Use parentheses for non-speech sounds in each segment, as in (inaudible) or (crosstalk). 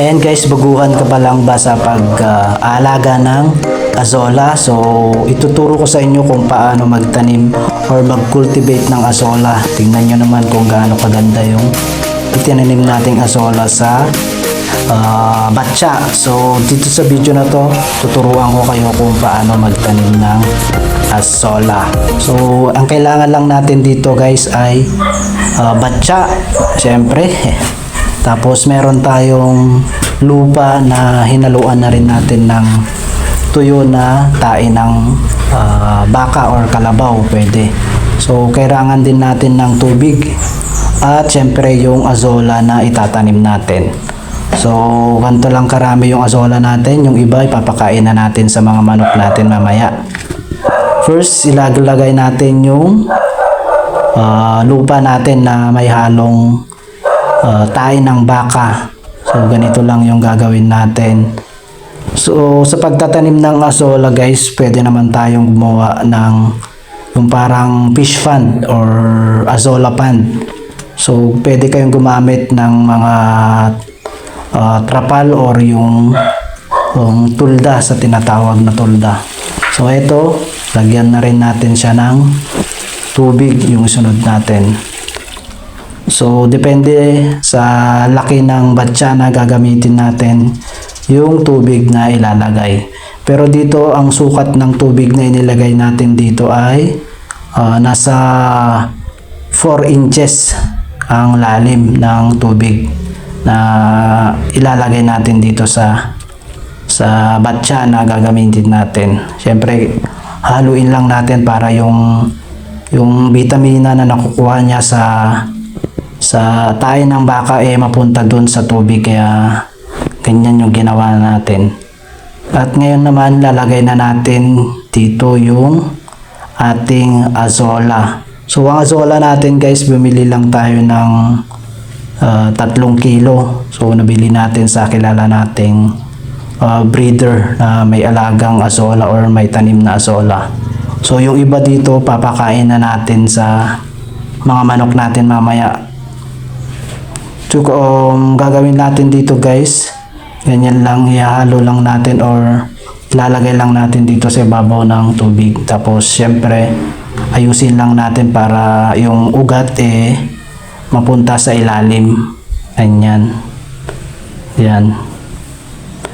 And guys, baguhan ka pa lang ba sa pag-aalaga ng azola? So, ituturo ko sa inyo kung paano magtanim or mag-cultivate ng azola. Tingnan nyo naman kung gaano kaganda yung itinanim nating azola sa ah, batya. So, dito sa video na to, tuturuan ko kayo kung paano magtanim ng azola. So, ang kailangan lang natin dito guys ay ah, batya. Siyempre, (laughs) tapos meron tayong lupa na hinaluan na rin natin ng tuyo na tae ng ah, baka or kalabaw pwede. So kailangan din natin ng tubig at syempre yung azola na itatanim natin. So ganito lang karami yung azola natin, yung iba ipapakain na natin sa mga manok natin mamaya. First, ilalagay natin yung ah, lupa natin na may halong uh, tayo ng baka. So, ganito lang yung gagawin natin. So, sa pagtatanim ng azola guys, pwede naman tayong gumawa ng yung parang fish pond or azola pond. So, pwede kayong gumamit ng mga uh, trapal or yung, yung tulda sa tinatawag na tulda. So, ito, lagyan na rin natin siya ng tubig yung sunod natin. So, depende sa laki ng batya na gagamitin natin yung tubig na ilalagay. Pero dito, ang sukat ng tubig na inilagay natin dito ay ah, nasa 4 inches ang lalim ng tubig na ilalagay natin dito sa sa batya na gagamitin natin. Siyempre, haluin lang natin para yung yung vitamina na nakukuha niya sa sa tayo ng baka eh mapunta dun sa tubig kaya ganyan yung ginawa natin. At ngayon naman lalagay na natin dito yung ating azola. So ang azola natin guys bumili lang tayo ng ah, tatlong kilo. So nabili natin sa kilala nating ah, breeder na may alagang azola or may tanim na azola. So yung iba dito papakain na natin sa mga manok natin mamaya So, um, gagawin natin dito guys, ganyan lang, ihalo lang natin or ilalagay lang natin dito sa ibabaw ng tubig. Tapos, syempre, ayusin lang natin para yung ugat eh, mapunta sa ilalim. Ganyan. Yan.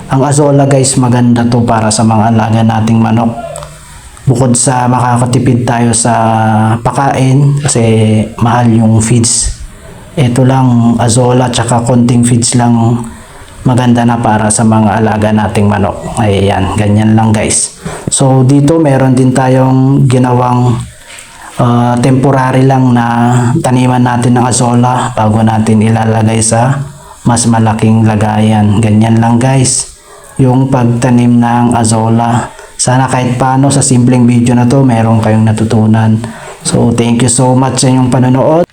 Ang azola guys, maganda to para sa mga alaga nating manok. Bukod sa makakatipid tayo sa pakain kasi mahal yung feeds ito lang azola tsaka konting feeds lang maganda na para sa mga alaga nating manok. Ayan, ganyan lang guys. So dito meron din tayong ginawang uh, temporary lang na taniman natin ng azola bago natin ilalagay sa mas malaking lagayan. Ganyan lang guys. Yung pagtanim ng azola. Sana kahit paano sa simpleng video na to meron kayong natutunan. So thank you so much sa inyong panonood.